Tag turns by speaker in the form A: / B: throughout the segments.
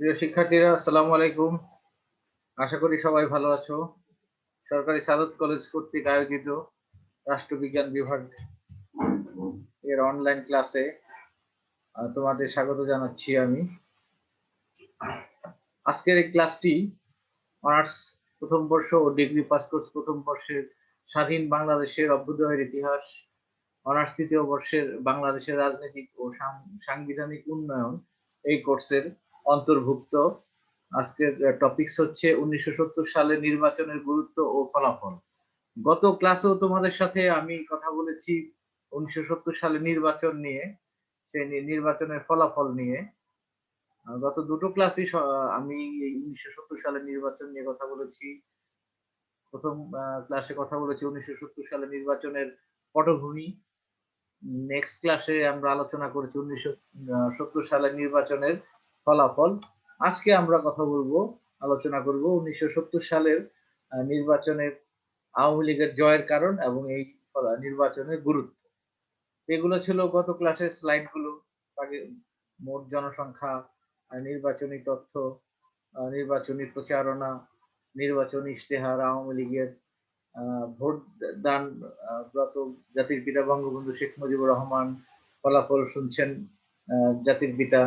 A: প্রিয় শিক্ষার্থীরা, আসসালামু আলাইকুম। আশা করি সবাই ভালো আছো। সরকারি সাদত কলেজ কর্তৃক আয়োজিত রাষ্ট্রবিজ্ঞান বিভাগ এর অনলাইন ক্লাসে তোমাদের স্বাগত জানাচ্ছি আমি। আজকের এই ক্লাসটি অনার্স প্রথম বর্ষ ও ডিগ্রি পাস কোর্স প্রথম বর্ষের স্বাধীন বাংলাদেশের অভ্যুদয়ের ইতিহাস অনার্স তৃতীয় বর্ষের বাংলাদেশের রাজনৈতিক ও সাংবিধানিক উন্নয়ন এই কোর্সের অন্তর্ভুক্ত। আজকের টপিকস হচ্ছে উনিশশো সত্তর সালে নির্বাচনের গুরুত্ব ও ফলাফল। গত ক্লাসেও তোমাদের সাথে আমি কথা বলেছি উনিশশো সত্তর সালে নির্বাচন নিয়ে, সেই নির্বাচনের ফলাফল নিয়ে। গত দুটো ক্লাসই আমি এই উনিশশো সালের নির্বাচন নিয়ে কথা বলেছি। প্রথম ক্লাসে কথা বলেছি উনিশশো সত্তর সালে নির্বাচনের পটভূমি। নেক্সট ক্লাসে আমরা আলোচনা করেছি উনিশশো সালের নির্বাচনের ফলাফল। আজকে আমরা কথা বলব, আলোচনা করব উনিশশো সত্তর সালের নির্বাচনের আওয়ামী লীগের জয়ের কারণ এবং এই নির্বাচনের গুরুত্ব। এগুলো ছিল গত ক্লাসের স্লাইডগুলো মোট জনসংখ্যা নির্বাচনী তথ্য নির্বাচনী প্রচারণা, নির্বাচনী ইশতেহার, আওয়ামী লীগের ভোট দান ব্রত, জাতির পিতা বঙ্গবন্ধু শেখ মুজিবুর রহমান ফলাফল শুনছেন জাতির পিতা।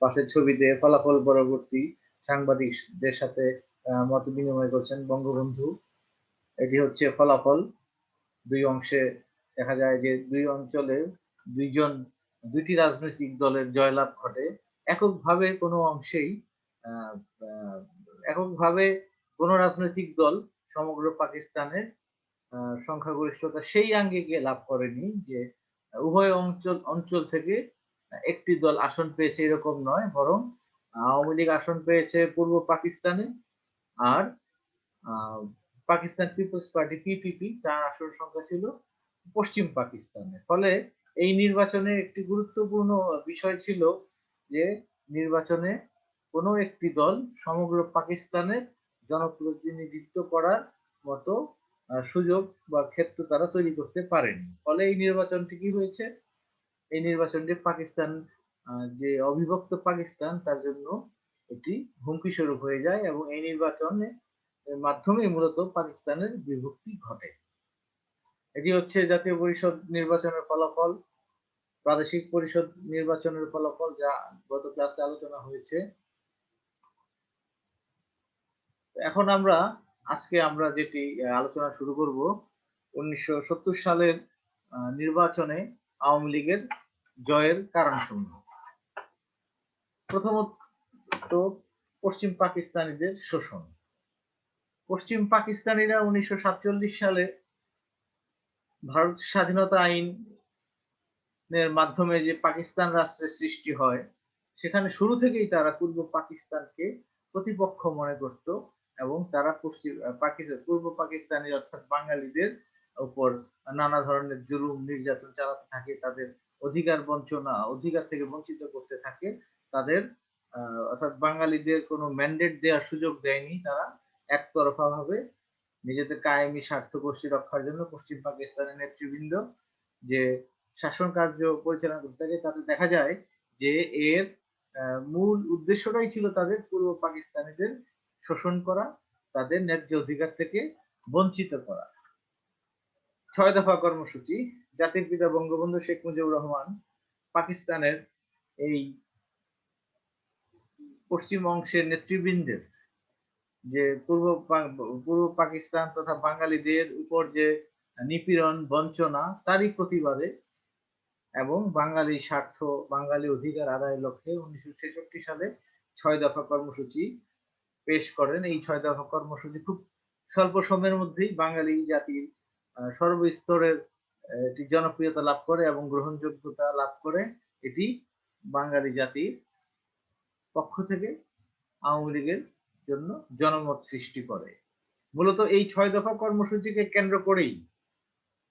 A: পাশের ছবিতে ফলাফল পরবর্তী সাংবাদিকদের সাথে মত বিনিময় করছেন বঙ্গবন্ধু। এটি হচ্ছে ফলাফল। দুই অংশে দেখা যায় যে দুই অঞ্চলে দুইজন, দুইটি রাজনৈতিক দলের জয়লাভ ঘটে। এককভাবে কোনো অংশেই এককভাবে কোনো রাজনৈতিক দল সমগ্র পাকিস্তানের সংখ্যাগরিষ্ঠতা সেই আঙ্গিকে লাভ করেনি যে উভয় অঞ্চল অঞ্চল থেকে একটি দল আসন পেয়েছে এরকম নয়, বরং আওয়ামী লীগ আসন পেয়েছে পূর্ব পাকিস্তানে আর পাকিস্তান পিপলস পার্টি, পিপিপি, তার আসন সংখ্যা ছিল পশ্চিম পাকিস্তানে ফলে এই নির্বাচনে একটি গুরুত্বপূর্ণ বিষয় ছিল যে, নির্বাচনে কোনো একটি দল সমগ্র পাকিস্তানের জনপ্রতিনিধিত্ব করার মতো সুযোগ বা ক্ষেত্র তারা তৈরি করতে পারেনি। ফলে এই নির্বাচনটি কি হয়েছে? এই নির্বাচনটি পাকিস্তান যে অবিভক্ত পাকিস্তান, তার জন্য এটি হুমকি স্বরূপ হয়ে যায় এবং এই নির্বাচনে মাধ্যমে মূলত পাকিস্তানের বিভক্তি ঘটে। এটি হচ্ছে জাতীয় পরিষদ নির্বাচনের ফলাফল, প্রাদেশিক পরিষদ নির্বাচনের ফলাফল যা গত ক্লাসে আলোচনা হয়েছে। এখন আমরা, আজকে আমরা যেটি আলোচনা শুরু করব, উনিশশো সত্তর সালের নির্বাচনে আওয়ামী লীগের জয়ের কারণসমূহ। প্রথমত পশ্চিম পাকিস্তানিদের শোষণ। পশ্চিম পাকিস্তানিরা উনিশশো সাতচল্লিশ সালে ভারত স্বাধীনতা আইনের মাধ্যমে যে পাকিস্তান রাষ্ট্রের সৃষ্টি হয়, সেখানে শুরু থেকেই তারা পূর্ব পাকিস্তানকে প্রতিপক্ষ মনে করত এবং তারা পশ্চিম, পাকিস্তান, পূর্ব পাকিস্তানি অর্থাৎ বাঙালিদের উপর নানা ধরনের জুলুম, নির্যাতন চালাতে থাকে, তাদের অধিকার বঞ্চনা, অধিকার থেকে বঞ্চিত করতে থাকে। তাদের অর্থাৎ বাঙালিদের কোনো ম্যান্ডেট দেওয়ার সুযোগ দেয়নি তারা। একতরফা ভাবে নিজেদের কায়েমি স্বার্থ গোষ্ঠী রক্ষার জন্য পশ্চিম পাকিস্তানের নেতৃবৃন্দ যে শাসন কার্য পরিচালনা করতে থাকে, তাতে দেখা যায় যে এর মূল উদ্দেশ্যটাই ছিল তাদের পূর্ব পাকিস্তানিদের শোষণ করা, তাদের ন্যায্য অধিকার থেকে বঞ্চিত করা। ছয় দফা কর্মসূচি, জাতির পিতা বঙ্গবন্ধু শেখ মুজিবুর রহমান, পাকিস্তানের এই পশ্চিম অংশের নেতৃবৃন্দের যে পূর্ব পূর্ব পাকিস্তান তথা বাঙালিদের উপর যে নিপীড়ন, বঞ্চনা, তারই প্রতিবাদে এবং বাঙালি স্বার্থ, বাঙালি অধিকার আদায়ের লক্ষ্যে উনিশশো ছেষট্টি সালে ছয় দফা কর্মসূচি পেশ করেন। এই ছয় দফা কর্মসূচি খুব স্বল্প সময়ের মধ্যেই বাঙালি জাতির সর্বস্তরের এটি জনপ্রিয়তা লাভ করে এবং গ্রহণযোগ্যতা লাভ করে এটি বাঙালি জাতির পক্ষ থেকে আওয়ামী লীগের জন্য জনমত সৃষ্টি করে। মূলত এই ছয় দফা কর্মসূচিকে কেন্দ্র করেই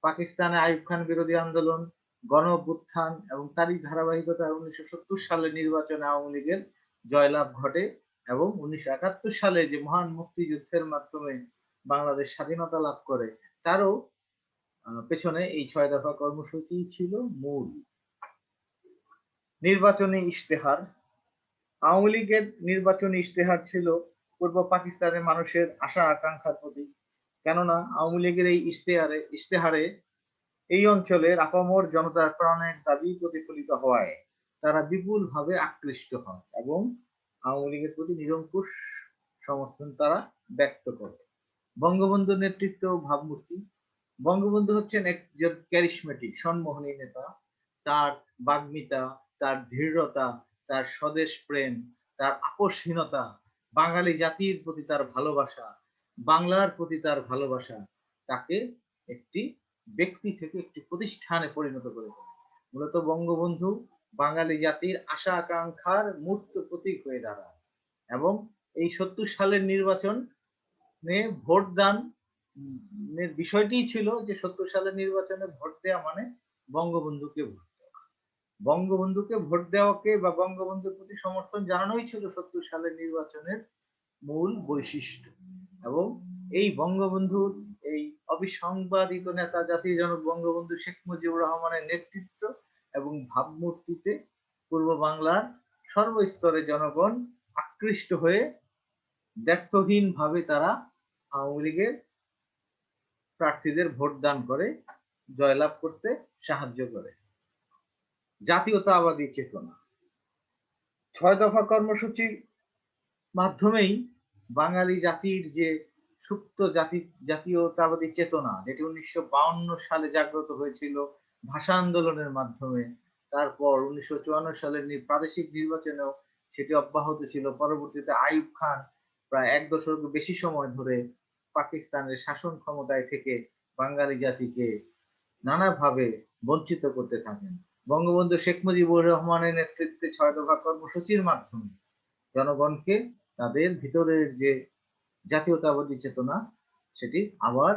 A: পাকিস্তানে আইয়ুব খান বিরোধী আন্দোলন, গণ অভ্যুত্থান এবং তারই ধারাবাহিকতা উনিশশো সত্তর সালে নির্বাচনে আওয়ামী লীগের জয়লাভ ঘটে এবং উনিশশো একাত্তর সালে যে মহান মুক্তিযুদ্ধের মাধ্যমে বাংলাদেশ স্বাধীনতা লাভ করে, তারও পেছনে এই ছয় দফা কর্মসূচি ছিল মূল। নির্বাচনী ইশতেহার। আওয়ামী লীগের নির্বাচনী ইশতেহার ছিল পূর্ব পাকিস্তানের মানুষের আশা আকাঙ্ক্ষার প্রতীক। কেননা আওয়ামী লীগের এই ইশতেহারে ইশতেহারে এই অঞ্চলের আপামর জনতার প্রাণের দাবি প্রতিফলিত হওয়ায় তারা বিপুলভাবে আকৃষ্ট হন এবং আওয়ামী লীগের প্রতি নিরঙ্কুশ সমর্থন তারা ব্যক্ত করে। বঙ্গবন্ধুর নেতৃত্ব ভাবমূর্তি বঙ্গবন্ধু হচ্ছেন একজন ক্যারিসমেটিক সম্মোহনী নেতা। তার বাগ্মিতা, তার দৃঢ়তা তার স্বদেশ প্রেম, তার আপোষহীনতা, বাঙালি জাতির প্রতি তার ভালোবাসা, বাংলার প্রতি তার ভালোবাসা, তাকে একটি ব্যক্তি থেকে একটি প্রতিষ্ঠানে পরিণত করে মূলত বঙ্গবন্ধু বাঙালি জাতির আশা আকাঙ্ক্ষার মূর্ত প্রতীক হয়ে দাঁড়ায় এবং এই সত্তর সালের নির্বাচন ভোট দান বিষয়টি ছিল যে সত্তর সালের নির্বাচনে ভোট দেওয়া মানে বঙ্গবন্ধুকে ভোট দেওয়া। বঙ্গবন্ধুকে ভোট দেওয়াকে বা বঙ্গবন্ধুর প্রতি সমর্থন জানানোই ছিল সত্তর সালের নির্বাচনের মূল বৈশিষ্ট্য। এবং এই বঙ্গবন্ধুর এই অবিসংবাদিত নেতা, জাতির জনক বঙ্গবন্ধু শেখ মুজিবুর রহমানের নেতৃত্ব এবং ভাবমূর্তিতে পূর্ব বাংলার সর্বস্তরে জনগণ আকৃষ্ট হয়ে ব্যর্থহীন ভাবে তারা আওয়ামী লীগের প্রার্থীদের ভোট দান করে, জয়লাভ করতে সাহায্য করে। জাতীয়তাবাদী চেতনা। ছয় দফা কর্মসূচির মাধ্যমেই বাঙালি জাতির যে সুপ্ত জাতি, জাতীয়তাবাদী চেতনা, যেটি উনিশশো সালে জাগ্রত হয়েছিল ভাষা আন্দোলনের মাধ্যমে, তারপর উনিশশো সালের প্রাদেশিক নির্বাচনেও সেটি অব্যাহত ছিল। পরবর্তীতে আইব খান প্রায় এক দশক বেশি সময় ধরে পাকিস্তানের শাসন ক্ষমতায় থেকে বাঙালি জাতিকে নানাভাবে বঞ্চিত করতে থাকেন। বঙ্গবন্ধু শেখ মুজিবুর রহমানের নেতৃত্বে ছয় দফা কর্মসূচির মাধ্যমে জনগণকে তাদের ভিতরের যে জাতীয়তাবাদী চেতনা, সেটি আবার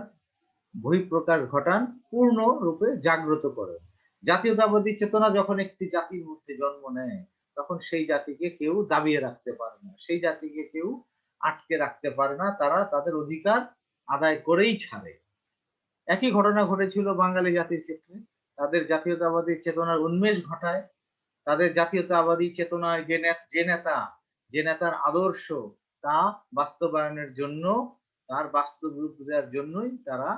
A: বহিঃপ্রকাশ ঘটান পূর্ণ রূপে জাগ্রত করে জাতীয়তাবাদী চেতনা যখন একটি জাতির মধ্যে জন্ম নেয়, তখন সেই জাতিকে কেউ দাবিয়ে রাখতে পারে না। সেই জাতিকে কেউ আটকে রাখতে পারে না, তারা তাদের অধিকার আদায় করেই ছাড়ে। একই ঘটনা ঘটেছিল বাঙালি জাতির ক্ষেত্রে। তাদের জাতীয়তাবাদী চেতনার উন্মেষ ঘটায়। তাদের জাতীয়তাবাদী চেতনায় যে যে নেতা, যে নেতার আদর্শ, তা বাস্তবায়নের জন্য, তার বাস্তব রূপ দেওয়ার জন্যই তারা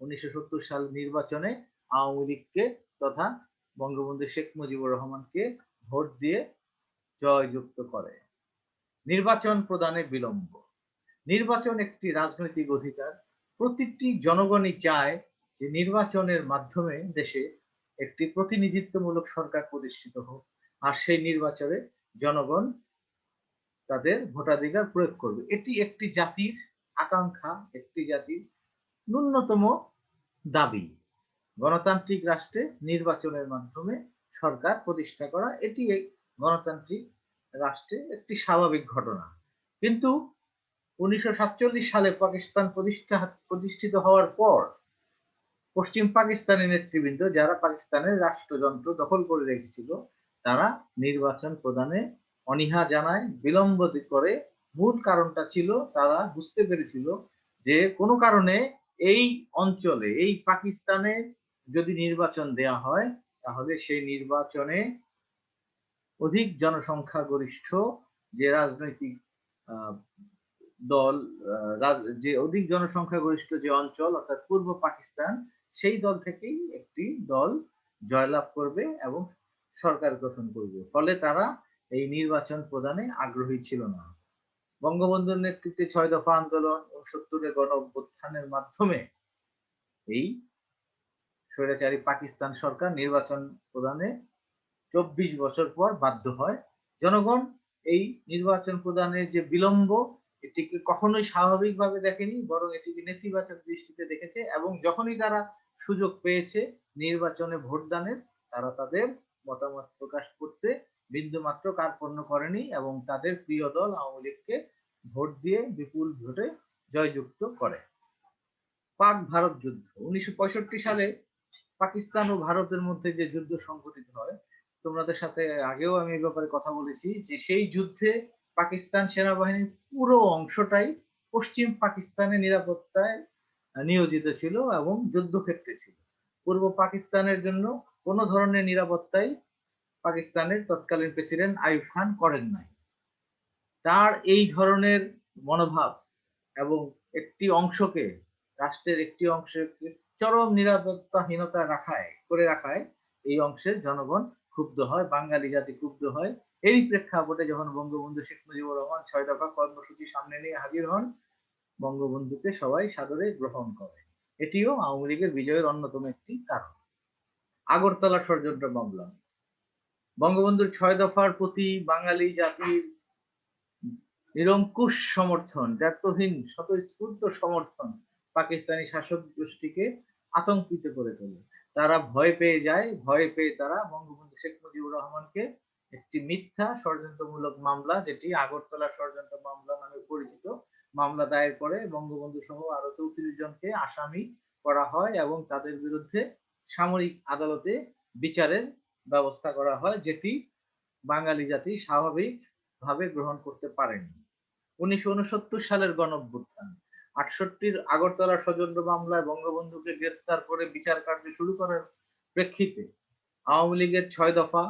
A: উনিশশো সত্তর সাল নির্বাচনে আওয়ামী লীগকে তথা বঙ্গবন্ধু শেখ মুজিবুর রহমানকে ভোট দিয়ে জয়যুক্ত করে। নির্বাচন প্রদানে বিলম্ব। নির্বাচন একটি রাজনৈতিক অধিকার। প্রতিটি জনগণই চায় যে নির্বাচনের মাধ্যমে দেশে একটি প্রতিনিধিত্বমূলক সরকার প্রতিষ্ঠিত হোক, আর সেই নির্বাচনে জনগণ তাদের ভোটাধিকার প্রয়োগ করবে। এটি একটি জাতির আকাঙ্ক্ষা, একটি জাতির ন্যূনতম দাবি। গণতান্ত্রিক রাষ্ট্রে নির্বাচনের মাধ্যমে সরকার প্রতিষ্ঠা করা, এটি গণতান্ত্রিক রাষ্ট্রে একটি স্বাভাবিক ঘটনা। কিন্তু উনিশশো সাতচল্লিশ সালে পাকিস্তান প্রতিষ্ঠা, প্রতিষ্ঠিত হওয়ার পর পশ্চিম পাকিস্তানের নেতৃবৃন্দ যারা পাকিস্তানের রাষ্ট্রযন্ত্র দখল করে রেখেছিল, তারা নির্বাচন প্রদানে অনীহা জানায়, বিলম্ব করে মূল কারণটা ছিল, তারা বুঝতে পেরেছিল যে কোনো কারণে এই অঞ্চলে, এই পাকিস্তানে যদি নির্বাচন দেয়া হয়, তাহলে সেই নির্বাচনে অধিক জনসংখ্যা গরিষ্ঠ যে রাজনৈতিক দল যে অধিক জনসংখ্যা গরিষ্ঠ যে অঞ্চল, অর্থাৎ পূর্ব পাকিস্তান, সেই দল থেকেই একটি দল জয়লাভ করবে এবং সরকার গঠন করবে। ফলে তারা এই নির্বাচন প্রদানে আগ্রহী ছিল না। বঙ্গবন্ধুর নেতৃত্বে ছয় দফা আন্দোলন ও সত্তরের গণ অভ্যুত্থানের মাধ্যমে এই স্বৈরাচারী পাকিস্তান সরকার নির্বাচন প্রদানে চব্বিশ বছর পর বাধ্য হয়। জনগণ এই নির্বাচন প্রদানের যে বিলম্ব, এটিকে কখনোই স্বাভাবিকভাবে দেখেনি, বরং এটিকে নেতিবাচক দৃষ্টিতে দেখেছে এবং যখনই তারা সুযোগ পেয়েছে নির্বাচনে ভোটদানের, তারা তাদের মতামত প্রকাশ করতে বিন্দুমাত্র কার্পণ্য করেনি এবং তাদের প্রিয় দল আওয়ামী লীগকে ভোট দিয়ে বিপুল ভোটে জয়যুক্ত করে। পাক ভারত যুদ্ধ। উনিশশো পঁয়ষট্টি সালে পাকিস্তান ও ভারতের মধ্যে যে যুদ্ধ সংঘটিত হয় তোমাদের সাথে আগেও আমি এই ব্যাপারে কথা বলেছি যে সেই যুদ্ধে পাকিস্তান সেনাবাহিনীর পুরো অংশটাই পশ্চিম পাকিস্তানের নিরাপত্তায় নিয়োজিত ছিল এবং যুদ্ধক্ষেত্রে ছিল। পূর্ব পাকিস্তানের জন্য কোনো ধরনের নিরাপত্তাই পাকিস্তানের তৎকালীন প্রেসিডেন্ট আইব খান করেন নাই। তার এই ধরনের মনোভাব এবং একটি অংশকে, রাষ্ট্রের একটি অংশকে চরম নিরাপত্তাহীনতা রাখায়, করে রাখায় এই অংশের জনগণ ক্ষুব্ধ হয়, বাঙালি জাতি ক্ষুব্ধ হয়। এই প্রেক্ষাপটে যখন বঙ্গবন্ধু শেখ মুজিবুর রহমান ছয় দফা কর্মসূচি সামনে নিয়ে হাজির হন, বঙ্গবন্ধুকে সবাই সাদরে গ্রহণ করে। এটিও আওয়ামী লীগের বিজয়ের অন্যতম একটি কারণ। আগরতলা ষড়যন্ত্র মামলা। বঙ্গবন্ধুর ছয় দফার প্রতি বাঙালি জাতির নিরঙ্কুশ সমর্থন ব্যর্থহীন স্বতঃস্ফূর্ত সমর্থন পাকিস্তানি শাসক গোষ্ঠীকে আতঙ্কিত করে তোলে। তারা ভয় পেয়ে যায়, ভয় পেয়ে তারা বঙ্গবন্ধু শেখ মুজিবুর রহমানকে একটি মিথ্যা ষড়যন্ত্রমূলক মামলা, যেটি আগরতলা ষড়যন্ত্র মামলা নামে পরিচিত, মামলা দায়ের করে বঙ্গবন্ধু সহ আরও চৌত্রিশ জনকে আসামি করা হয় এবং তাদের বিরুদ্ধে সামরিক আদালতে বিচারের ব্যবস্থা করা হয়, যেটি বাঙালি জাতি স্বাভাবিক ভাবে গ্রহণ করতে পারেনি। উনিশশো উনসত্তর সালের গণ আটষট্টির আগরতলা ষড়যন্ত্র মামলায় বঙ্গবন্ধুকে গ্রেফতার করে বিচার কার্য শুরু করার প্রেক্ষিতে আওয়ামী লীগের ছয় দফা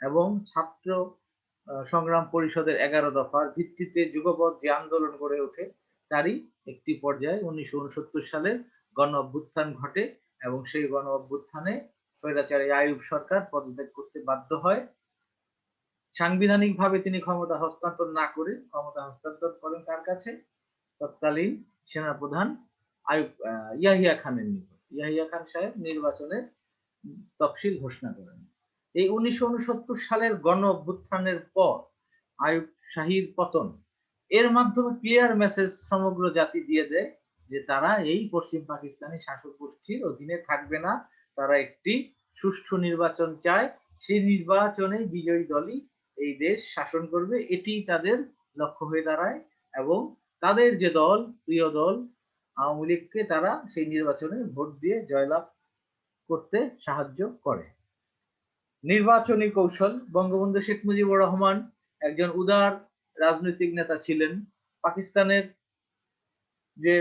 A: এবং ছাত্র সংগ্রাম পরিষদের এগারো দফার ভিত্তিতে যুগপথ যে আন্দোলন গড়ে ওঠে, তারই একটি পর্যায়ে উনিশশো উনসত্তর সালে গণ অভ্যুত্থান ঘটে এবং সেই গণ অভ্যুত্থানে স্বৈরাচারী আয়ুব সরকার পদত্যাগ করতে বাধ্য হয়। সাংবিধানিকভাবে তিনি ক্ষমতা হস্তান্তর না করে ক্ষমতা হস্তান্তর করেন কার কাছে? তৎকালীন সেনাপ্রধান আয়ুব ইয়াহিয়া খানের নিকট। ইয়াহিয়া খান সাহেব নির্বাচনের তফসিল ঘোষণা করেন। এই উনিশশো উনসত্তর সালের গণ অভ্যুত্থানের পর আয়ুব শাহীর পতন, এর মাধ্যমে ক্লিয়ার মেসেজ সমগ্র জাতি দিয়ে দেয় যে তারা এই পশ্চিম পাকিস্তানি শাসক গোষ্ঠীর অধীনে থাকবে না। তারা একটি সুষ্ঠু নির্বাচন চায়। সেই নির্বাচনে বিজয়ী দলই এই দেশ শাসন করবে। এটি তাদের লক্ষ্য হয়ে দাঁড়ায় এবং তাদের যে দল, প্রিয় দল, আওয়ামী লীগকে তারা সেই নির্বাচনে ভোট দিয়ে জয়লাভ করতে সাহায্য করে। নির্বাচনী কৌশল, বঙ্গবন্ধু শেখ মুজিবুর রহমান একজন উদার রাজনৈতিক নেতা ছিলেন। পাকিস্তানের যে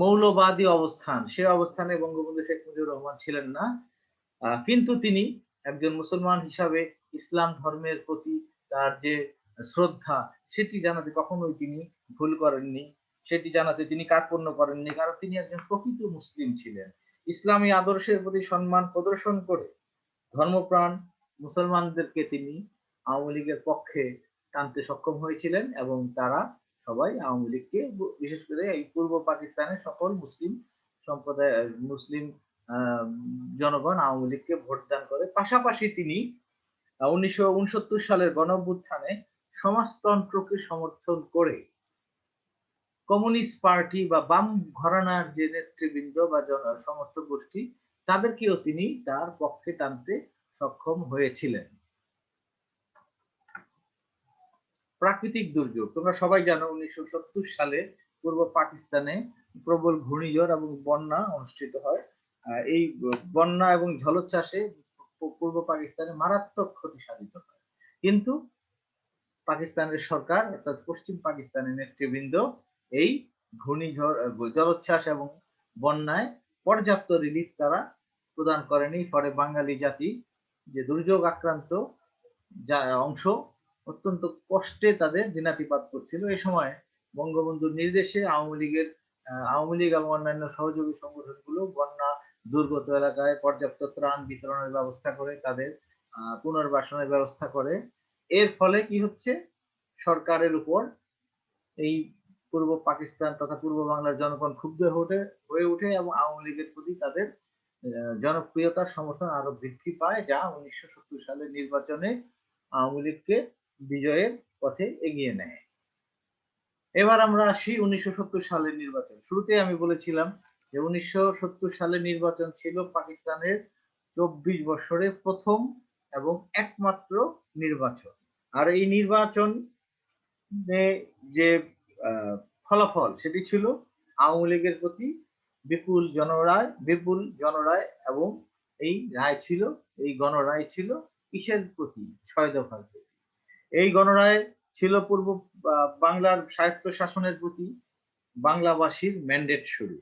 A: মৌলবাদী অবস্থান, সে অবস্থানে বঙ্গবন্ধু শেখ মুজিবুর রহমান ছিলেন না। কিন্তু তিনি একজন মুসলমান হিসাবে ইসলাম ধর্মের প্রতি তার যে শ্রদ্ধা, সেটি জানাতে কখনোই তিনি ভুল করেননি, সেটি জানাতে তিনি কার্পণ্য করেননি, কারণ তিনি একজন প্রকৃত মুসলিম ছিলেন। ইসলামী আদর্শের প্রতি সম্মান প্রদর্শন করে ধর্মপ্রাণ মুসলমানদেরকে তিনি আওয়ামী লীগের পক্ষে টানতে সক্ষম হয়েছিলেন এবং তারা সবাই আওয়ামী লীগকে, বিশেষ করে এই পূর্ব পাকিস্তানের সকল মুসলিম সম্প্রদায়, মুসলিম জনগণ আওয়ামী লীগকে ভোটদান করে। পাশাপাশি তিনি উনিশশো উনসত্তর সালের গণঅভ্যুত্থানে সমাজতন্ত্রকে সমর্থন করে কমিউনিস্ট পার্টি বা বাম ঘরানার যে নেতৃবৃন্দ বা সমস্ত গোষ্ঠী, তাদেরকেও তিনি তার পক্ষে টানতে সক্ষম হয়েছিলেন। প্রাকৃতিক দুর্যোগ, তোমরা সবাই জানো উনিশশো সালে পূর্ব পাকিস্তানে প্রবল ঘূর্ণিঝড় এবং বন্যা অনুষ্ঠিত হয়। এই বন্যা এবং জলোচ্ছ্বাসে পূর্ব পাকিস্তানে মারাত্মক ক্ষতি সাধিত হয়। কিন্তু পাকিস্তানের সরকার অর্থাৎ পশ্চিম পাকিস্তানের নেতৃবৃন্দ এই ঘূর্ণিঝড় জলোচ্ছ্বাস এবং বন্যায় পর্যাপ্ত রিলিফ তারা প্রদান করেনি। ফলে বাঙালি জাতি যে দুর্যোগ আক্রান্ত, যা অংশ অত্যন্ত কষ্টে তাদের দিনাতিপাত করছিল। এ সময় বঙ্গবন্ধুর নির্দেশে আওয়ামী লীগের আওয়ামী লীগ এবং অন্যান্য সহযোগী সংগঠনগুলো বন্যা দুর্গত এলাকায় পর্যাপ্ত ত্রাণ বিতরণের ব্যবস্থা করে তাদের পুনর্বাসনের ব্যবস্থা করে। এর ফলে কি হচ্ছে? সরকারের উপর এই পূর্ব পাকিস্তান তথা পূর্ব বাংলার জনগণ ক্ষুব্ধ হয়ে হয়ে ওঠে এবং আওয়ামী লীগের প্রতি তাদের জনপ্রিয়তার সমর্থন আরও বৃদ্ধি পায়, যা উনিশশো সালের নির্বাচনে আওয়ামী লীগকে বিজয়ের পথে এগিয়ে নেয়। এবার আমরা আসি উনিশশো সালের নির্বাচন। শুরুতে আমি বলেছিলাম যে উনিশশো সালের নির্বাচন ছিল পাকিস্তানের চব্বিশ বছরে প্রথম এবং একমাত্র নির্বাচন। আর এই নির্বাচন যে ফলাফল সেটি ছিল আওয়ামী লীগের প্রতি বিপুল জনরায় বিপুল জনরায় এবং এই রায় ছিল, এই গণরায় ছিল কিসের প্রতি? ছয় দফার প্রতি। এই গণরায় ছিল পূর্ব বাংলার সাহিত্য শাসনের প্রতি বাংলাবাসীর ম্যান্ডেট শুরু।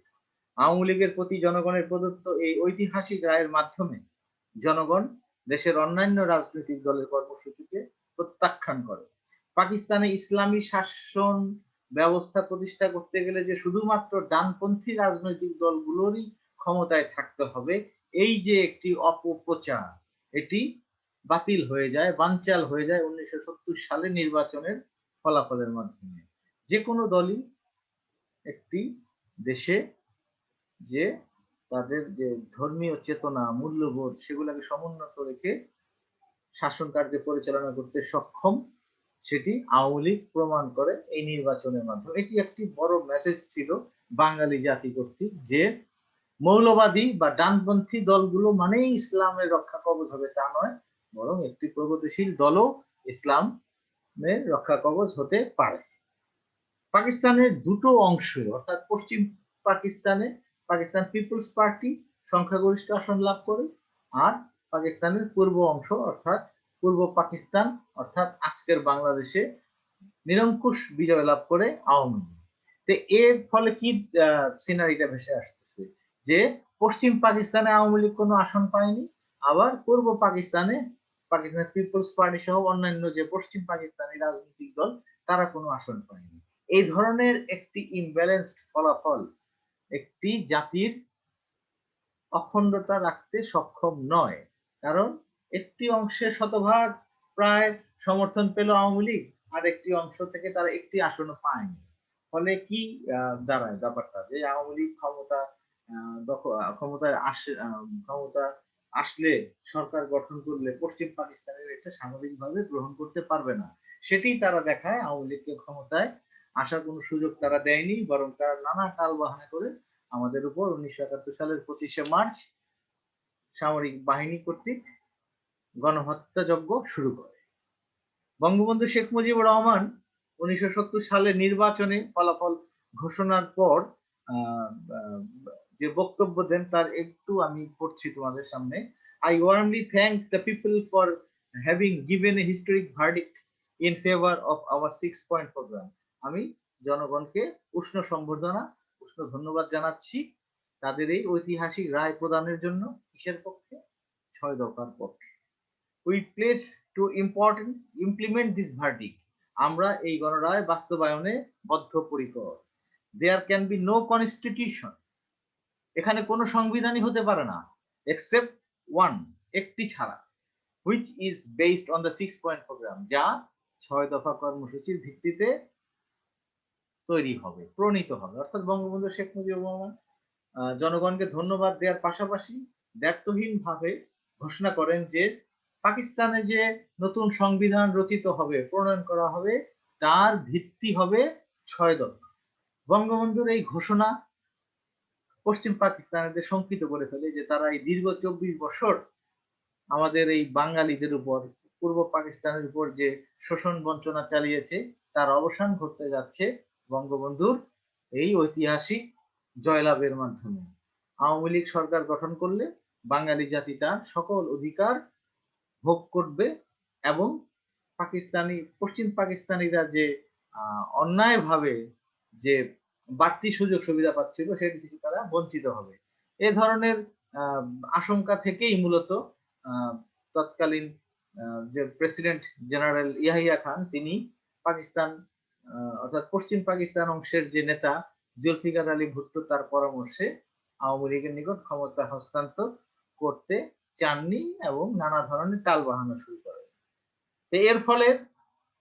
A: আওয়ামী লীগের প্রতি জনগণের প্রদত্ত এই ঐতিহাসিক রায়ের মাধ্যমে জনগণ দেশের অন্যান্য রাজনৈতিক দলের কর্মসূচিকে প্রত্যাখ্যান করে। পাকিস্তানে ইসলামী শাসন ব্যবস্থা প্রতিষ্ঠা করতে গেলে যে শুধুমাত্র ডানপন্থী রাজনৈতিক দলগুলোরই ক্ষমতায় থাকতে হবে, এই যে একটি অপপ্রচার, এটি বাতিল হয়ে যায়, বানচাল হয়ে যায় উনিশশো সত্তর সালে নির্বাচনের ফলাফলের মাধ্যমে। যে কোনো দলই একটি দেশে যে তাদের যে ধর্মীয় চেতনা, মূল্যবোধ, সেগুলোকে সমুন্নত রেখে শাসন কার্য পরিচালনা করতে সক্ষম সেটি আওয়ামী লীগ প্রমাণ করে এই নির্বাচনের মাধ্যমে। এটি একটি বড় মেসেজ ছিল বাঙালি জাতি কর্তৃক যে মৌলবাদী বা ডানপন্থী দলগুলো মানেই ইসলামের রক্ষা কবচ হবে, তা নয়। বরং একটি প্রগতিশীল দলও ইসলামের রক্ষা কবচ হতে পারে। পাকিস্তানের দুটো অংশ অর্থাৎ পশ্চিম পাকিস্তানে পাকিস্তান পিপলস পার্টি সংখ্যাগরিষ্ঠ আসন লাভ করে আর পাকিস্তানের পূর্ব অংশ, অর্থাৎ পূর্ব পাকিস্তান, অর্থাৎ আজকের বাংলাদেশে নিরঙ্কুশ বিজয় লাভ করে আওয়ামী লীগ। তো এর ফলে কি সিনারিটা ভেসে আসতেছে? যে পশ্চিম পাকিস্তানে আওয়ামী লীগ কোনো আসন পায়নি, আবার পূর্ব পাকিস্তানে, পাকিস্তান পিপলস পার্টি সহ অন্যান্য যে পশ্চিম পাকিস্তানি রাজনৈতিক দল, তারা কোনো আসন পায়নি। এই ধরনের একটি ইমব্যালেন্সড ফলাফল একটি জাতির অখণ্ডতা রাখতে সক্ষম নয়। কারণ একটি অংশে শতভাগ প্রায় সমর্থন পেল আওয়ামী লীগ, আর একটি অংশ থেকে তারা একটি আসনও পায়নি। ফলে কি দাঁড়ায় ব্যাপারটা? যে আওয়ামী লীগ ক্ষমতা ক্ষমতায় আসে ক্ষমতা আসলে সরকার গঠন করলে পশ্চিম পাকিস্তানের এটা সামরিকভাবে গ্রহণ করতে পারবে না। সেটি তারা দেখায় আওয়ামী লীগকে ক্ষমতায় আসার কোনো সুযোগ তারা দেয়নি, বরং তারা নানা কাল বাহানা করে আমাদের উপর উনিশশো একাত্তর সালের পঁচিশে মার্চ সামরিক বাহিনী কর্তৃক গণহত্যাযজ্ঞ শুরু করে। বঙ্গবন্ধু শেখ মুজিবুর রহমান উনিশশো সত্তর সালে নির্বাচনে ফলাফল ঘোষণার পর যে বক্তব্য দেন তার একটু আমি পড়ছি তোমাদের সামনে। I warmly thank the people for having given a historic verdict in favour of our six point programme আমি জনগণকে উষ্ণ সম্বর্ধনা, উষ্ণ ধন্যবাদ জানাচ্ছি তাদের এই ঐতিহাসিক রায় প্রদানের জন্য কিসের পক্ষে? ছয় দফার পক্ষে। We place to important implement this verdict আমরা এই গণরায় বাস্তবায়নে বদ্ধপরিকর। There can be no constitution এখানে কোনো সংবিধানই হতে পারে না এক্সেপ্ট ওয়ান একটি ছাড়া which is based on the six point programme যা ছয় দফা কর্মসূচির ভিত্তিতে তৈরি হবে, প্রণীত হবে। অর্থাৎ বঙ্গবন্ধু শেখ মুজিবুর রহমান জনগণকে ধন্যবাদ দেওয়ার পাশাপাশি দায়িত্বহীন ঘোষণা করেন যে পাকিস্তানে যে নতুন সংবিধান রচিত হবে, প্রণয়ন করা হবে, তার ভিত্তি হবে ছয় দফা। বঙ্গবন্ধুর এই ঘোষণা পশ্চিম পাকিস্তানিদের শঙ্কিত করে ফেলে যে তারা এই দীর্ঘ চব্বিশ বছর আমাদের এই বাঙালিদের উপর, পূর্ব পাকিস্তানের উপর যে শোষণ বঞ্চনা চালিয়েছে, তার অবসান ঘটতে যাচ্ছে বঙ্গবন্ধুর এই ঐতিহাসিক জয়লাভের মাধ্যমে। আওয়ামী লীগ সরকার গঠন করলে বাঙালি জাতি তার সকল অধিকার ভোগ করবে এবং পাকিস্তানি, পশ্চিম পাকিস্তানিরা যে অন্যায়ভাবে যে বাড়তি সুযোগ সুবিধা পাচ্ছিল, সেটি থেকে তারা বঞ্চিত হবে। এ ধরনের আশঙ্কা থেকেই মূলত তৎকালীন যে প্রেসিডেন্ট জেনারেল ইয়াহিয়া খান, তিনি পাকিস্তান অর্থাৎ পশ্চিম পাকিস্তান অংশের যে নেতা জুলফিকার আলী ভুট্টো, তার পরামর্শে আওয়ামী লীগের নিকট ক্ষমতা হস্তান্তর করতে চাননি এবং নানা ধরনের টাল বাহানো শুরু করে। এর ফলে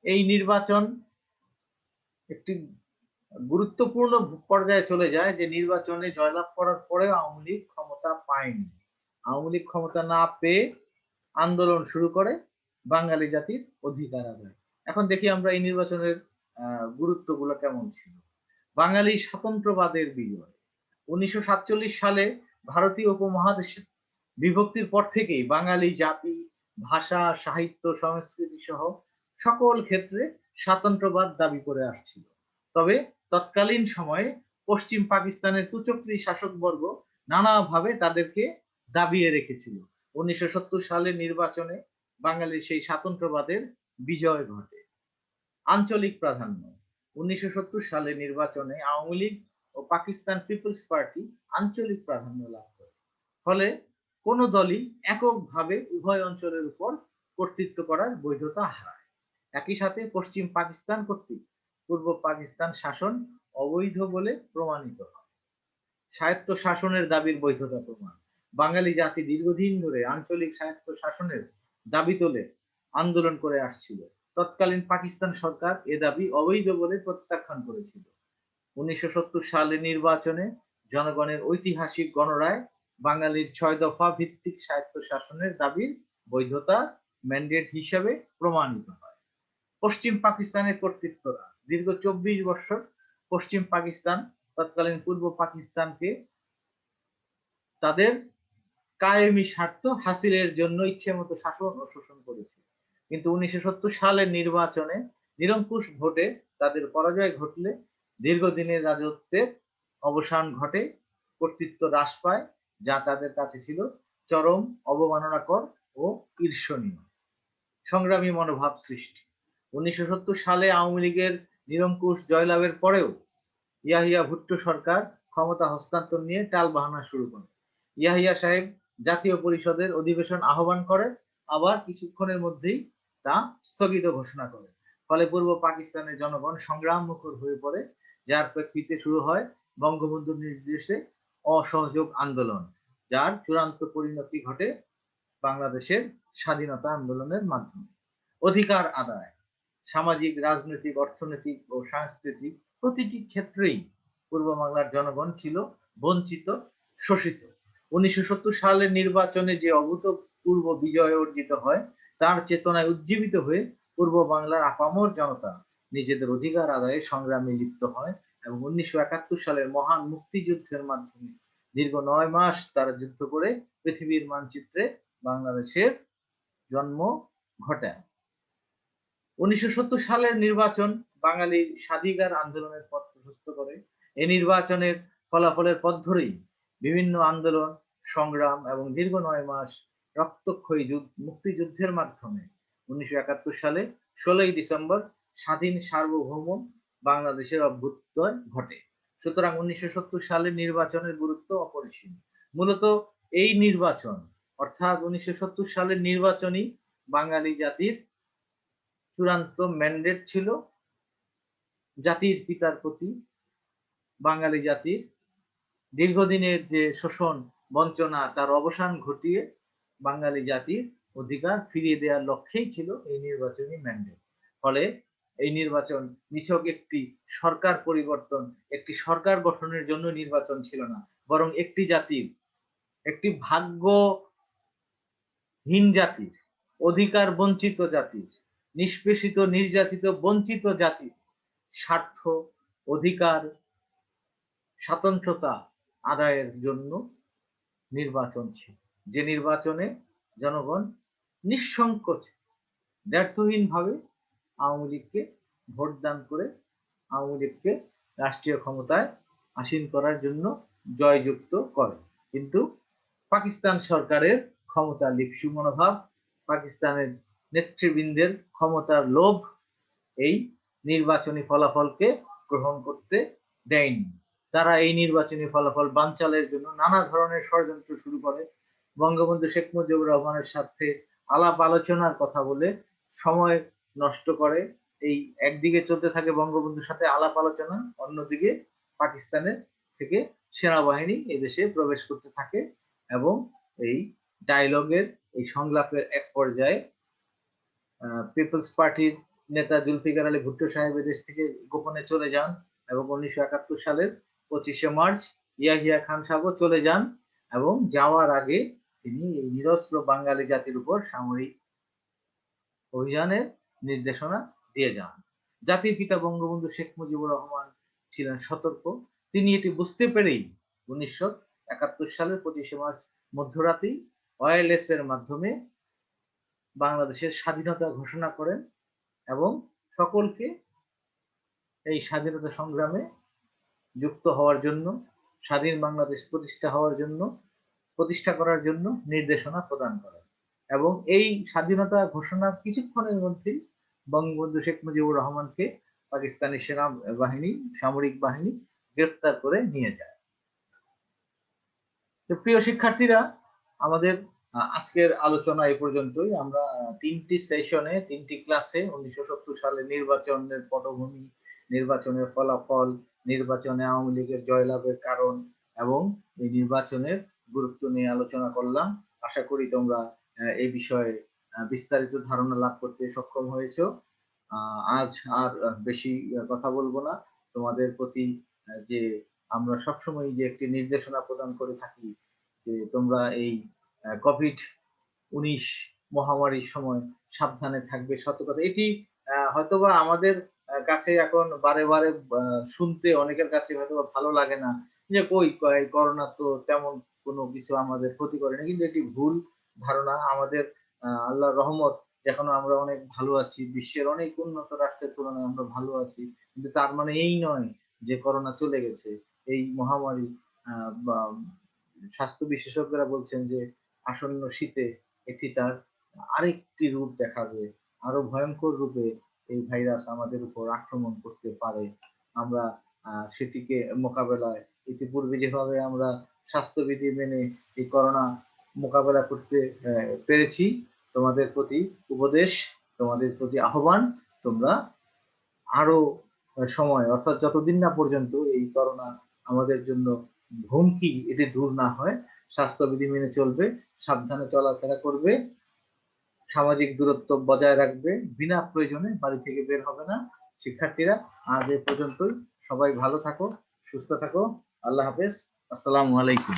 A: এই নির্বাচন একটি গুরুত্বপূর্ণ পর্যায়ে চলে যায় যে নির্বাচনে জয়লাভ করার পরে আওয়ামী লীগ ক্ষমতা পায়নি। আওয়ামী লীগ ক্ষমতা না পেয়ে আন্দোলন শুরু করে, বাঙালি জাতির অধিকার আদায়। এখন দেখি আমরা এই নির্বাচনের গুরুত্বগুলো কেমন ছিল। বাঙালি স্বতন্ত্রবাদের বিজয়। উনিশশো সাতচল্লিশ সালে ভারতীয় উপমহাদেশের বিভক্তির পর থেকেই বাঙালি জাতি, ভাষা, সাহিত্য, সংস্কৃতি সহ সকল ক্ষেত্রে স্বাতন্ত্রবাদ দাবি করে আসছিল। তবে তৎকালীন সময়ে পশ্চিম পাকিস্তানের কুচক্রী শাসকবর্গ নানাভাবে তাদেরকে দাবিয়ে রেখেছিল। উনিশশো সত্তর সালের নির্বাচনে বাঙালির সেই স্বাতন্ত্রবাদের বিজয় ঘটে। আঞ্চলিক প্রাধান্য, উনিশশো সত্তর সালে নির্বাচনে আওয়ামী লীগ ও পাকিস্তান পিপলস পার্টি আঞ্চলিক প্রাধান্য লাভ করে। ফলে কোনো দলই এককভাবে উভয় অঞ্চলের উপর কর্তৃত্ব করার বৈধতা হারায়। একই সাথে পশ্চিম পাকিস্তান কর্তৃক পূর্ব পাকিস্তান শাসন অবৈধ বলে প্রমাণিত স্বায়ত্ত শাসনের দাবির বৈধতা প্রমাণ। বাঙালি জাতি দীর্ঘদিন ধরে আঞ্চলিক স্বায়ত্ত শাসনের দাবি তোলে, আন্দোলন করে আসছিল। তৎকালীন পাকিস্তান সরকার এ দাবি অবৈধ বলে প্রত্যাখ্যান করেছিল। উনিশশো সত্তর সালে নির্বাচনে জনগণের ঐতিহাসিক গণরায় বাঙালির ছয় দফা ভিত্তিক স্বায়ত্ত শাসনের দাবির বৈধতা ম্যান্ডেট হিসেবে প্রমাণিত হয়। পশ্চিম পাকিস্তানের কর্তৃত্বরা দীর্ঘ চব্বিশ বছর পশ্চিম পাকিস্তান, তৎকালীন পূর্ব পাকিস্তানকে তাদের কায়েমি স্বার্থ হাসিলের জন্য ইচ্ছে মতো শাসন ও শোষণ করেছে। কিন্তু উনিশশো সত্তর সালের নির্বাচনে নিরঙ্কুশ ভোটে তাদের পরাজয় ঘটলে দীর্ঘদিনের রাজত্বের অবসান ঘটে, কর্তৃত্ব হ্রাস পায় যা তাদের কাছে ছিল চরম অবমাননাকর ও ঈর্ষণীয়। সংগ্রামী মনোভাব সৃষ্টি। উনিশশো সত্তর সালে আওয়ামী লীগের নিরঙ্কুশ জয়লাভের পরেও ইয়াহিয়া ভুট্টো সরকার ক্ষমতা হস্তান্তর নিয়ে টাল বাহানা শুরু করে। ইয়াহিয়া সাহেব জাতীয় পরিষদের অধিবেশন আহ্বান করে আবার কিছুক্ষণের মধ্যেই তা স্থগিত ঘোষণা করে ফলে পূর্ব পাকিস্তানের জনগণ সংগ্রাম মুখর হয়ে পড়ে, যার প্রেক্ষিতে শুরু হয় বঙ্গবন্ধুর নির্দেশে অসহযোগ আন্দোলন, যার চূড়ান্ত পরিণতি ঘটে বাংলাদেশের স্বাধীনতা আন্দোলনের মাধ্যমে। অধিকার আদায়, সামাজিক, রাজনৈতিক, অর্থনৈতিক ও সাংস্কৃতিক প্রতিটি ক্ষেত্রেই পূর্ব বাংলার জনগণ ছিল বঞ্চিত, শোষিত। উনিশশো সত্তর সালের নির্বাচনে যে অভূতপূর্ব বিজয় অর্জিত হয়, তার চেতনায় উজ্জীবিত হয়ে পূর্ব বাংলার আপামর জনতা নিজেদের অধিকার আদায়ে সংগ্রামে লিপ্ত হয় এবং উনিশশো একাত্তর সালের মহান মুক্তিযুদ্ধের মাধ্যমে দীর্ঘ নয় মাস তারা যুদ্ধ করে পৃথিবীর মানচিত্রে বাংলাদেশের জন্ম ঘটায়। উনিশশো সত্তর সালের নির্বাচন বাঙালি স্বাধিকার আন্দোলনের পথ প্রশস্ত করে। এই নির্বাচনের ফলাফলের পথ ধরেই বিভিন্ন আন্দোলন, সংগ্রাম এবং দীর্ঘ নয় মাস রক্তক্ষয়ী মুক্তিযুদ্ধের মাধ্যমে উনিশশো একাত্তর সালে ষোলোই ডিসেম্বর স্বাধীন সার্বভৌম বাংলাদেশের অভ্যুদয় ঘটে। সুতরাং উনিশশো সালের নির্বাচনের গুরুত্ব অপরিসীম। মূলত এই নির্বাচন, অর্থাৎ উনিশশো সালের নির্বাচনই বাঙালি জাতির চূড়ান্ত ম্যান্ডেট ছিল। জাতির পিতার প্রতি বাঙালি জাতির দীর্ঘদিনের যে শোষণ, বঞ্চনা, তার অবসান ঘটিয়ে বাঙালি জাতির অধিকার ফিরিয়ে দেওয়ার লক্ষ্যেই ছিল এই নির্বাচনী ম্যান্ডেট ফলে এই নির্বাচন নিছক একটি সরকার পরিবর্তন, একটি সরকার গঠনের জন্য নির্বাচন ছিল না। বরং একটি জাতির, একটি ভাগ্যহীন জাতির, অধিকার বঞ্চিত জাতির, নিষ্পেষিত, নির্যাতিত, বঞ্চিত জাতির স্বার্থ, অধিকার, স্বাতন্ত্রতা আদায়ের জন্য নির্বাচন ছিল। যে নির্বাচনে জনগণ নিঃসংকোচ ব্যর্থহীন ভাবে আওয়ামী লীগকে ভোট দান করে আওয়ামী লীগকে রাষ্ট্রীয় ক্ষমতায় আসীন করার জন্য জয়যুক্ত করে। কিন্তু পাকিস্তান সরকারের ক্ষমতা লিপসু মনোভাব, পাকিস্তানের নেতৃবৃন্দের ক্ষমতার লোভ এই নির্বাচনী ফলাফলকে গ্রহণ করতে দেয়নি। তারা এই নির্বাচনী ফলাফল বানচালের জন্য নানা ধরনের ষড়যন্ত্র শুরু করে। বঙ্গবন্ধু শেখ মুজিবুর রহমানের সাথে আলাপ আলোচনার কথা বলে সময় নষ্ট করে, এই একদিকে চলতে থাকে বঙ্গবন্ধুর সাথে আলাপ আলোচনা, অন্যদিকে পাকিস্তানের থেকে সেনাবাহিনী এদেশে প্রবেশ করতে থাকে এবং এই ডায়লগের এই সংলাপের এক পর্যায়ে পিপলস পার্টির নেতা জুলফিকার আলী ভুট্টো সাহেব দেশ থেকে গোপনে চলে যান এবং উনিশশো একাত্তর সালের পঁচিশে মার্চ ইয়াহিয়া খান সাহেব চলে যান এবং যাওয়ার আগে তিনি নিরস্ত্র বাঙালি জাতির উপর সামরিক অভিযানের নির্দেশনা দিয়ে যান। জাতির পিতা বঙ্গবন্ধু শেখ মুজিবুর রহমান ছিলেন সতর্ক। তিনি এটি বুঝতে পেরেই উনিশশো একাত্তর সালের পঁচিশে মার্চ মধ্যরাতেই ওয়ারলেস এর মাধ্যমে বাংলাদেশের স্বাধীনতা ঘোষণা করেন এবং সকলকে এই স্বাধীনতা সংগ্রামে যুক্ত হওয়ার জন্য, স্বাধীন বাংলাদেশ প্রতিষ্ঠা হওয়ার জন্য, প্রতিষ্ঠা করার জন্য নির্দেশনা প্রদান করেন। এবং এই স্বাধীনতা ঘোষণার কিছুক্ষণের মধ্যেই বঙ্গবন্ধু শেখ মুজিবুর রহমানকে পাকিস্তানি সেনা বাহিনী সামরিক বাহিনী গ্রেফতার করে নিয়ে যায় তো প্রিয় শিক্ষার্থীরা আমাদের আজকের আলোচনা এ পর্যন্তই। আমরা তিনটি সেশনে ৩ টি ক্লাসে ১৯৭০ সালে নির্বাচনের পটভূমি, নির্বাচনের ফলাফল, নির্বাচনে আওয়ামী লীগের জয়লাভের কারণ এবং এই নির্বাচনের গুরুত্ব নিয়ে আলোচনা করলাম। আশা করি তোমরা এই বিষয়ে বিস্তারিত ধারণা লাভ করতে সক্ষম হয়েছো। আজ আর বেশি কথা বলব না। তোমাদের প্রতি যে আমরা সবসময় যে একটি নির্দেশনা প্রদান করে থাকি যে তোমরা এই অ্যা COVID-19 মহামারীর সময় সাবধানে থাকবে, সতর্কতা এটি হয়তোবা আমাদের কাছে এখন বারে, বারে শুনতে অনেকের কাছে হয়তোবা ভালো লাগে না। যে কই করোনা তো তেমন কোনো কিছু আমাদের ক্ষতি করেনি। কিন্তু এটি ভুল ধারণা। আমাদের আ আল্লাহর রহমত এখনও আমরা অনেক ভালো আছি। বিশ্বের অনেক উন্নত রাষ্ট্রের তুলনায় আমরা ভালো আছি। কিন্তু তার মানে এই নয় যে করোনা চলে গেছে। এই মহামারী বা স্বাস্থ্য বিশেষজ্ঞরা বলছেন যে আসন্ন শীতে এটি তার আরেকটি রূপ দেখাবে। আরও ভয়ঙ্কর রূপে এই ভাইরাস আমাদের উপর আক্রমণ করতে পারে। আমরা সেটিকে মোকাবেলায় ইতিপূর্বে যেভাবে আমরা স্বাস্থ্যবিধি মেনে এই করোনা মোকাবেলা করতে পেরেছি, তোমাদের প্রতি উপদেশ, তোমাদের প্রতি আহ্বান, তোমরা আরও সময় অর্থাৎ যতদিন না পর্যন্ত এই করোনা আমাদের জন্য হুমকি এটি দূর না হয়, স্বাস্থ্যবিধি মেনে চলবে, সাবধানে চলাফেরা করবে, সামাজিক দূরত্ব বজায় রাখবে, বিনা প্রয়োজনে বাড়ি থেকে বের হবে না। শিক্ষার্থীরা আজ এ পর্যন্তই। সবাই ভালো থাকো, সুস্থ থাকো। আল্লাহ হাফেজ। আসসালামু আলাইকুম।